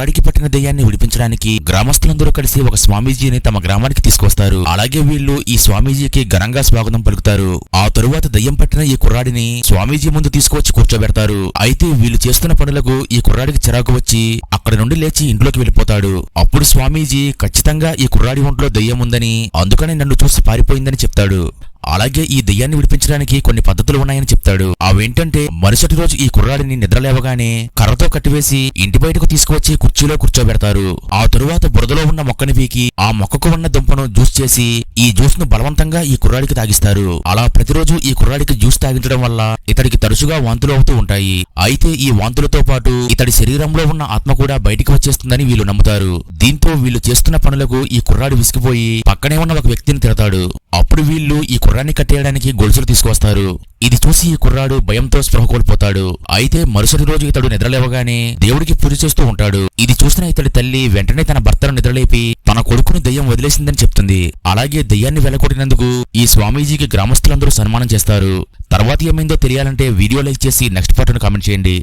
కుర్రాడికి పట్టిన దెయ్యాన్ని విడిపించడానికి గ్రామస్తులందరూ కలిసి ఒక స్వామీజీని తమ గ్రామానికి తీసుకొస్తారు అలాగే వీళ్ళు ఈ స్వామీజీకి ఘనంగా స్వాగతం పలుకుతారు. ఆ తరువాత దయ్యం పట్టిన ఈ కుర్రాడిని స్వామీజీ ముందు తీసుకువచ్చి కూర్చోబెడతారు. అయితే వీళ్ళు చేస్తున్న పనులకు ఈ కుర్రాడికి చిరాకు వచ్చి అక్కడి నుండి లేచి ఇంట్లోకి వెళ్ళిపోతాడు. అప్పుడు స్వామీజీ ఖచ్చితంగా ఈ కుర్రాడి ఒంట్లో దయ్యం ఉందని అందుకనే నన్ను చూసి పారిపోయిందని చెప్తాడు. అలాగే ఈ దెయ్యాన్ని విడిపించడానికి కొన్ని పద్ధతులు ఉన్నాయని చెప్తాడు. అవేంటంటే మరుసటి రోజు ఈ కుర్రాడిని నిద్రలేవగానే కర్రతో కట్టివేసి ఇంటి బయటకు తీసుకువచ్చి కుర్చీలో కూర్చోబెడతారు. ఆ తరువాత బురదలో ఉన్న మొక్కని పీకి ఆ మొక్కకు ఉన్న దుంపను జ్యూస్ చేసి ఈ జ్యూస్ను బలవంతంగా ఈ కుర్రాడికి తాగిస్తారు. అలా ప్రతిరోజు ఈ కుర్రాడికి జ్యూస్ తాగించడం వల్ల ఇతడికి తరచుగా వాంతులు అవుతూ ఉంటాయి. అయితే ఈ వాంతులతో పాటు ఇతడి శరీరంలో ఉన్న ఆత్మ కూడా బయటికి వచ్చేస్తుందని వీళ్ళు నమ్ముతారు. దీంతో వీళ్ళు చేస్తున్న పనులకు ఈ కుర్రాడు విసిగిపోయి పక్కనే ఉన్న ఒక వ్యక్తిని తిడతాడు. అప్పుడు వీళ్ళు ఈ కుర్రాన్ని కట్టేయడానికి గొలుసులు తీసుకొస్తారు ఇది చూసి ఈ కుర్రాడు భయంతో స్పృహ కోల్పోతాడు. అయితే మరుసటి రోజు ఇతడు నిద్రలేవగానే దేవుడికి పూజ చేస్తూ ఉంటాడు. ఇది చూసిన ఇతడి తల్లి వెంటనే తన భర్తను నిద్రలేపి తన కొడుకును దెయ్యం వదిలేసిందని చెప్తుంది. అలాగే దెయ్యాన్ని వెలకొట్టినందుకు ఈ స్వామీజీకి గ్రామస్తులందరూ సన్మానం చేస్తారు. తర్వాత ఏమైందో తెలియాలంటే వీడియో లైక్ చేసి నెక్స్ట్ పార్ట్ను కామెంట్ చేయండి.